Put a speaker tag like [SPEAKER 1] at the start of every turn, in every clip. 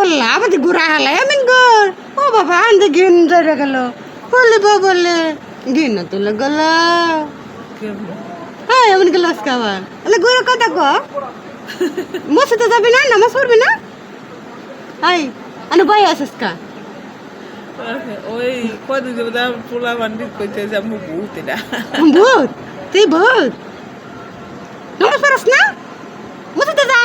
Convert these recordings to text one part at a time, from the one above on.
[SPEAKER 1] ওল্লা আমাদের ঘুরা হালা এমন গর ও বাবা আনতে গিন ধরে গেল। বলে বা বলে গিন তুলে গেল। হ্যাঁ এমন গেল আজকে আবার। তাহলে ঘুরে কথা কো মসজিদে যাবি না নামাজ পড়বি না? আই আনু ভাই আসিস কা
[SPEAKER 2] ওই কদিন যাব পোলা বান্ডি কইতে যে আমি ভূত এটা।
[SPEAKER 1] ভূত? তুই ভূত? নামাজ পড়াস না মসজিদে যা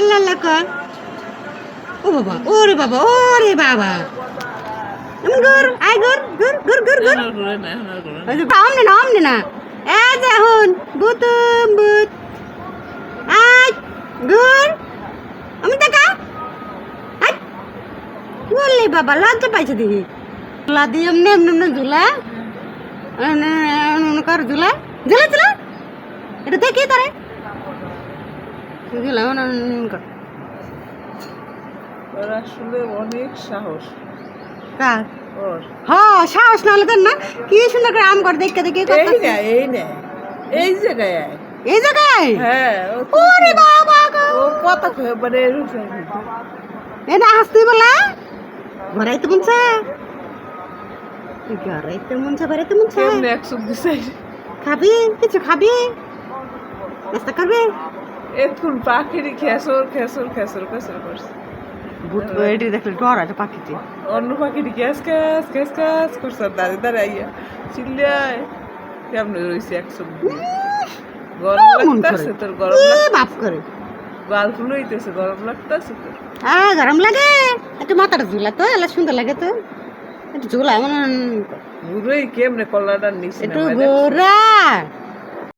[SPEAKER 1] আল্লাহ আল্লাহ কর ও বাবা, ওরে বাবা ওরে বাবা। এমন গর আয় গর গর গর গর গর আমনে না আমনে না। এ যে বুতুম বুত। আয় গর আমি দেখা। আয়। বললি বাবা, লজ্জা পাইছে দিদি লা দিয়ে এমনি এমনি ঝুলা। কর ঝুলা। ঝুলা ঝুলা। এটা দেখি তারে ঝুলা এমনি এমনি কর
[SPEAKER 2] ওর আসলে অনেক সাহস।
[SPEAKER 1] কার?
[SPEAKER 2] ওর।
[SPEAKER 1] হ সাহস না হলে তোর না। কি সুন্দর করে আম করে দেখতে দেখে
[SPEAKER 2] এই না এই না। এই জায়গায়
[SPEAKER 1] এই জায়গায়?
[SPEAKER 2] হ্যাঁ ও
[SPEAKER 1] ওরে বাবা গো।
[SPEAKER 2] ও কত খে- মানে
[SPEAKER 1] বলা? ঘরাইতে মনছে ঘরাইতে মনছে ঘরাইতে খাবি কিছু খাবি? নাস্তা করবে?
[SPEAKER 2] এতক্ষণ পাখিরি খেসর খেসর খেসর খেসর করছে।
[SPEAKER 1] ভূত এটি দেখলে ডর আছে পাখিতে
[SPEAKER 2] অন্য পাখিটি গ্যাস গ্যাস গ্যাস গ্যাস করছে আর দাঁড়িয়ে দাঁড়িয়ে আইয়া চিল্লায় কেমনে রয়েছে একশো গরম লাগতেছে তোর গরম
[SPEAKER 1] বাপ করে।
[SPEAKER 2] গাল ফুল হইতেছে গরম লাগতেছে তোর।
[SPEAKER 1] আ গরম লাগে। একটু মাথাটা ঝুলা তো এলা সুন্দর লাগে তো। একটু ঝুলা মানে
[SPEAKER 2] বুড়োই কেমনে কলাটা নিস
[SPEAKER 1] একটু গোরা